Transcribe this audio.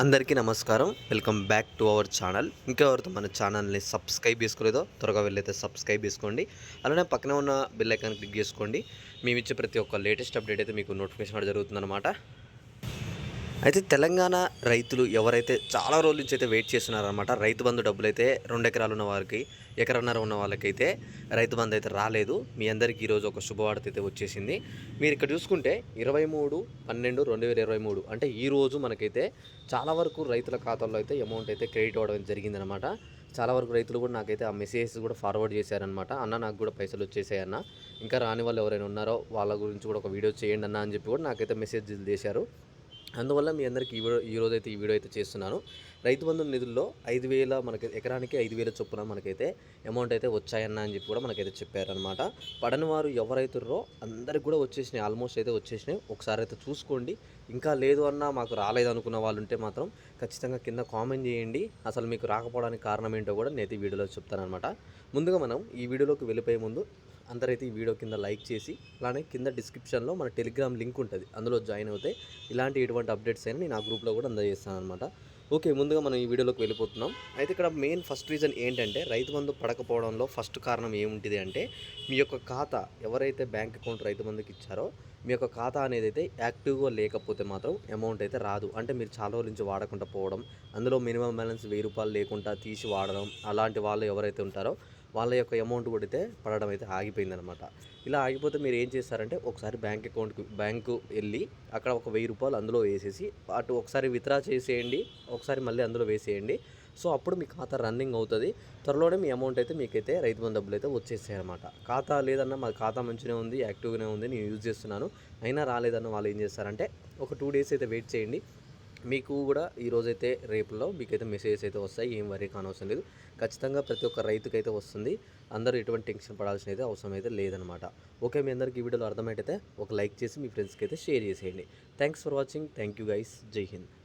అందరికీ నమస్కారం. Welcome back to our channel. ఇంకా ఎవరితో మన ఛానల్ని సబ్స్క్రైబ్ చేసుకోలేదో త్వరగా వెళ్ళైతే సబ్స్క్రైబ్ చేసుకోండి. అలానే పక్కనే ఉన్న బెల్ ఐకాన్ క్లిక్ చేసుకోండి. మేము ఇచ్చే ప్రతి ఒక్క లేటెస్ట్ అప్డేట్ అయితే మీకు నోటిఫికేషన్ కూడా జరుగుతుందన్నమాట. అయితే తెలంగాణ రైతులు ఎవరైతే చాలా రోజుల నుంచి అయితే వెయిట్ చేస్తున్నారనమాట రైతు బంధు డబ్బులు అయితే రెండు ఎకరాలు ఉన్న వారికి ఎకరన్నర ఉన్న వాళ్ళకైతే రైతు బంధు అయితే రాలేదు. మీ అందరికీ ఈరోజు ఒక శుభవార్త అయితే వచ్చేసింది. మీరు ఇక్కడ చూసుకుంటే ఇరవై మూడు పన్నెండు రెండు వేల ఇరవై మూడు అంటే ఈ రోజు మనకైతే చాలా వరకు రైతుల ఖాతాల్లో అయితే అమౌంట్ అయితే క్రెడిట్ అవ్వడం జరిగిందనమాట చాలా వరకు రైతులు కూడా నాకైతే ఆ మెసేజెస్ కూడా ఫార్వర్డ్ చేశారనమాట అన్న నాకు కూడా పైసలు వచ్చేసాయి అన్న. ఇంకా రాని వాళ్ళు ఎవరైనా ఉన్నారో వాళ్ళ గురించి కూడా ఒక వీడియో చేయండి అన్న అని చెప్పి కూడా నాకైతే మెసేజ్ చేశారు. అందువల్ల మీ అందరికీ ఈ ఈ రోజు అయితే ఈ వీడియో అయితే చేస్తున్నాను. రైతు బంధు నిధుల్లో ఐదు వేల మనకి ఎకరానికి ఐదు వేల చొప్పున మనకైతే అమౌంట్ అయితే వచ్చాయన్న అని చెప్పి కూడా మనకైతే చెప్పారనమాట పడని వారు ఎవరైతుర్రో అందరికి కూడా వచ్చేసినాయి ఆల్మోస్ట్ అయితే వచ్చేసినాయి. ఒకసారి అయితే చూసుకోండి. ఇంకా లేదు అన్న మాకు రాలేదు అనుకున్న వాళ్ళు ఉంటే మాత్రం ఖచ్చితంగా కింద కామెంట్ చేయండి. అసలు మీకు రాకపోవడానికి కారణం ఏంటో కూడా నేను ఈ వీడియోలో చెప్తానమాట ముందుగా మనం ఈ వీడియోలోకి వెళ్ళిపోయే ముందు అందరైతే ఈ వీడియో కింద లైక్ చేసి అలానే కింద డిస్క్రిప్షన్లో మన టెలిగ్రామ్ లింక్ ఉంటుంది. అందులో జాయిన్ అవుతే ఇలాంటి ఎటువంటి అప్డేట్స్ అయినా నేను ఆ గ్రూప్లో కూడా అందజేస్తాను అనమాట ఓకే ముందుగా మనం ఈ వీడియోలోకి వెళ్ళిపోతున్నాం. అయితే ఇక్కడ మెయిన్ ఫస్ట్ రీజన్ ఏంటంటే రైతు బంధు పడకపోవడంలో ఫస్ట్ కారణం ఏముంటుంది అంటే మీ యొక్క ఖాతా ఎవరైతే బ్యాంక్ అకౌంట్ రైతు బంధుకి ఇచ్చారో మీ యొక్క ఖాతా అనేది అయితే యాక్టివ్గా లేకపోతే మాత్రం అమౌంట్ అయితే రాదు. అంటే మీరు చాలా రోజుల నుంచి వాడకుండా పోవడం అందులో మినిమం బ్యాలెన్స్ వెయ్యి రూపాయలు లేకుండా తీసి వాడడం అలాంటి వాళ్ళు ఎవరైతే ఉంటారో వాళ్ళ యొక్క అమౌంట్ కూడా అయితే పడడం అయితే ఆగిపోయిందనమాట ఇలా ఆగిపోతే మీరు ఏం చేస్తారంటే ఒకసారి బ్యాంక్ అకౌంట్కి బ్యాంకు వెళ్ళి అక్కడ ఒక వెయ్యి రూపాయలు అందులో వేసేసి అటు ఒకసారి విత్డ్రా చేసేయండి ఒకసారి మళ్ళీ అందులో వేసేయండి. సో అప్పుడు మీ ఖాతా రన్నింగ్ అవుతుంది. త్వరలోనే మీ అమౌంట్ అయితే మీకైతే రైతు బంధు డబ్బులు అయితే వచ్చేసాయి అనమాట ఖాతా లేదన్నా మా ఖాతా మంచిగా ఉంది యాక్టివ్గానే ఉంది నేను యూజ్ చేస్తున్నాను. అయినా రాలేదన్న వాళ్ళు ఏం చేస్తారంటే ఒక టూ డేస్ అయితే వెయిట్ చేయండి. మీకు కూడా ఈరోజైతే రేపులో మీకైతే మెసేజెస్ అయితే వస్తాయి. ఏం వరీ కానవసరం లేదు. ఖచ్చితంగా ప్రతి ఒక్క రైతుకైతే వస్తుంది. అందరూ ఎటువంటి టెన్షన్ పడాల్సిన అయితే అవసరం అయితే లేదనమాట ఓకే మీ అందరికీ ఈ వీడియోలో అర్థమైతే ఒక లైక్ చేసి మీ ఫ్రెండ్స్కి అయితే షేర్ చేసేయండి. Thanks for watching thank you guys జై హింద్